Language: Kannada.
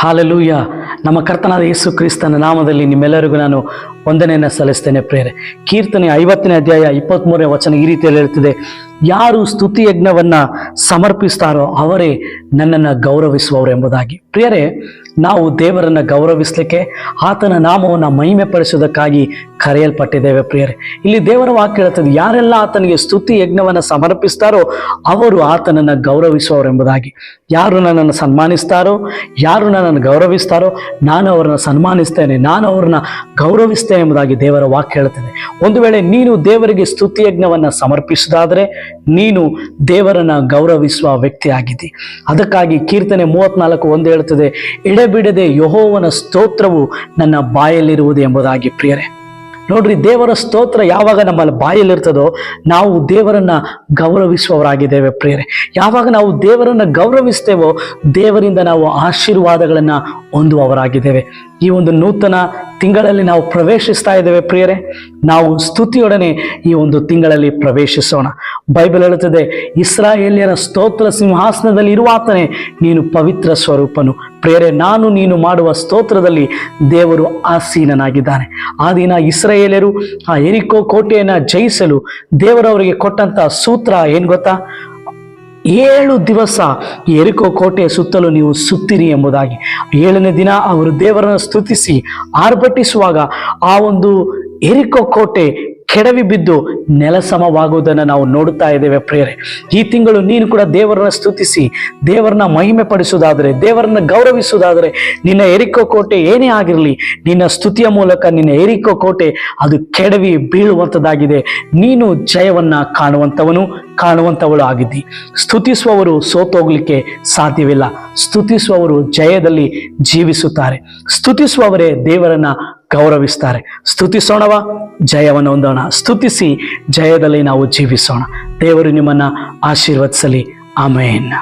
ಹಾಲೆಲೂಯ. ನಮ್ಮ ಕರ್ತನಾದ ಯೇಸು ಕ್ರಿಸ್ತನ ನಾಮದಲ್ಲಿ ನಿಮ್ಮೆಲ್ಲರಿಗೂ ನಾನು ವಂದನೆಯನ್ನು ಸಲ್ಲಿಸ್ತೇನೆ ಪ್ರೇರೆ ಕೀರ್ತನೆ ಐವತ್ತನೇ ಅಧ್ಯಾಯ ಇಪ್ಪತ್ತ್ಮೂರನೇ ವಚನ ಈ ರೀತಿಯಲ್ಲಿ ಇರುತ್ತದೆ ಯಾರು ಸ್ತುತಿ ಯಜ್ಞವನ್ನ ಸಮರ್ಪಿಸ್ತಾರೋ ಅವರೇ ನನ್ನನ್ನು ಗೌರವಿಸುವವರು ಎಂಬುದಾಗಿ ಪ್ರಿಯರೇ ನಾವು ದೇವರನ್ನ ಗೌರವಿಸಲಿಕ್ಕೆ ಆತನ ನಾಮವನ್ನು ಮಹಿಮೆ ಪಡಿಸುವುದಕ್ಕಾಗಿ ಕರೆಯಲ್ಪಟ್ಟಿದ್ದೇವೆ ಪ್ರಿಯರೇ. ಇಲ್ಲಿ ದೇವರ ವಾಕ್ಯ ಹೇಳ್ತದೆ ಯಾರೆಲ್ಲ ಆತನಿಗೆ ಸ್ತುತಿ ಯಜ್ಞವನ್ನು ಸಮರ್ಪಿಸ್ತಾರೋ ಅವರು ಆತನನ್ನು ಗೌರವಿಸುವವರೆಂಬುದಾಗಿ ಯಾರು ನನ್ನನ್ನು ಸನ್ಮಾನಿಸ್ತಾರೋ, ಯಾರು ನನ್ನನ್ನು ಗೌರವಿಸ್ತಾರೋ ನಾನು ಅವರನ್ನು ಸನ್ಮಾನಿಸ್ತೇನೆ, ನಾನು ಅವ್ರನ್ನ ಗೌರವಿಸ್ತೇನೆ ಎಂಬುದಾಗಿ ದೇವರ ವಾಕ್ಯ ಹೇಳ್ತದೆ ಒಂದು ವೇಳೆ ನೀನು ದೇವರಿಗೆ ಸ್ತುತಿ ಯಜ್ಞವನ್ನು ಸಮರ್ಪಿಸುವುದಾದರೆ ನೀನು ದೇವರನ್ನು ಗೌರವಿಸುವ ವ್ಯಕ್ತಿ ಆಗಿದ್ದಿ ಅದಕ್ಕಾಗಿ ಕೀರ್ತನೆ ಮೂವತ್ನಾಲ್ಕು ಒಂದು ಹೇಳ್ತದೆ ಎಡೆಬಿಡದೆ ಯಹೋವನ ಸ್ತೋತ್ರವು ನನ್ನ ಬಾಯಲ್ಲಿರುವುದು ಎಂಬುದಾಗಿ ಪ್ರಿಯರೇ. ನೋಡ್ರಿ, ದೇವರ ಸ್ತೋತ್ರ ಯಾವಾಗ ನಮ್ಮ ಬಾಯಲ್ಲಿರ್ತದೋ ನಾವು ದೇವರನ್ನ ಗೌರವಿಸುವವರಾಗಿದ್ದೇವೆ ಪ್ರಿಯರೇ. ಯಾವಾಗ ನಾವು ದೇವರನ್ನ ಗೌರವಿಸ್ತೇವೋ ದೇವರಿಂದ ನಾವು ಆಶೀರ್ವಾದಗಳನ್ನು ಹೊಂದುವವರಾಗಿದ್ದೇವೆ. ಈ ಒಂದು ನೂತನ ತಿಂಗಳಲ್ಲಿ ನಾವು ಪ್ರವೇಶಿಸ್ತಾ ಇದ್ದೇವೆ ಪ್ರಿಯರೇ. ನಾವು ಸ್ತುತಿಯೊಡನೆ ಈ ಒಂದು ತಿಂಗಳಲ್ಲಿ ಪ್ರವೇಶಿಸೋಣ. ಬೈಬಲ್ ಹೇಳುತ್ತದೆ, ಇಸ್ರಾಯೇಲಿಯರ ಸ್ತೋತ್ರ ಸಿಂಹಾಸನದಲ್ಲಿ ಇರುವಾತನೇ ನೀನು ಪವಿತ್ರ ಸ್ವರೂಪನು. ಪ್ರೇರೆ ನಾನು ನೀನು ಮಾಡುವ ಸ್ತೋತ್ರದಲ್ಲಿ ದೇವರು ಆಸೀನನಾಗಿದ್ದಾನೆ. ಆ ದಿನ ಇಸ್ರಾಯೇಲ್ಯರು ಆ ಎರಿಕೋ ಕೋಟೆಯನ್ನು ಜಯಿಸಲು ದೇವರವರಿಗೆ ಕೊಟ್ಟಂತ ಸೂತ್ರ ಏನು ಗೊತ್ತಾ? ಏಳು ದಿವಸ ಎರಿಕೋ ಕೋಟೆ ಸುತ್ತಲೂ ನೀವು ಸುತ್ತಿರಿ ಎಂಬುದಾಗಿ. ಏಳನೇ ದಿನ ಅವರು ದೇವರನ್ನು ಸ್ತುತಿಸಿ ಆರ್ಭಟಿಸುವಾಗ ಆ ಒಂದು ಎರಿಕೋ ಕೋಟೆ ಕೆಡವಿ ಬಿದ್ದು ನೆಲ ನೆಲಸಮವಾಗುವುದನ್ನು ನಾವು ನೋಡುತ್ತಾ ಇದ್ದೇವೆ ಪ್ರೇರೆ ಈ ತಿಂಗಳು ನೀನು ಕೂಡ ದೇವರನ್ನ ಸ್ತುತಿಸಿ, ದೇವರನ್ನ ಮಹಿಮೆ ಪಡಿಸುವುದಾದರೆ ದೇವರನ್ನ ಗೌರವಿಸುವುದಾದರೆ, ನಿನ್ನ ಎರಿಕೋ ಕೋಟೆ ಏನೇ ಆಗಿರಲಿ, ನಿನ್ನ ಸ್ತುತಿಯ ಮೂಲಕ ನಿನ್ನ ಎರಿಕೋ ಕೋಟೆ ಅದು ಕೆಡವಿ ಬೀಳುವಂಥದ್ದಾಗಿದೆ. ನೀನು ಜಯವನ್ನ ಕಾಣುವಂಥವನು, ಕಾಣುವಂಥವಳು ಆಗಿದ್ದಿ. ಸ್ತುತಿಸುವವರು ಸೋತೋಗ್ಲಿಕ್ಕೆ ಸಾಧ್ಯವಿಲ್ಲ. ಸ್ತುತಿಸುವವರು ಜಯದಲ್ಲಿ ಜೀವಿಸುತ್ತಾರೆ. ಸ್ತುತಿಸುವವರೇ ದೇವರನ್ನ ಗೌರವಿಸ್ತಾರೆ. ಸ್ತುತಿಸೋಣವ ಜಯವನ್ನು ಹೊಂದೋಣ. ಸ್ತುತಿಸಿ ಜಯದಲ್ಲಿ ನಾವು ಜೀವಿಸೋಣ. ದೇವರು ನಿಮ್ಮನ್ನು ಆಶೀರ್ವದಿಸಲಿ. ಆಮೇನ್.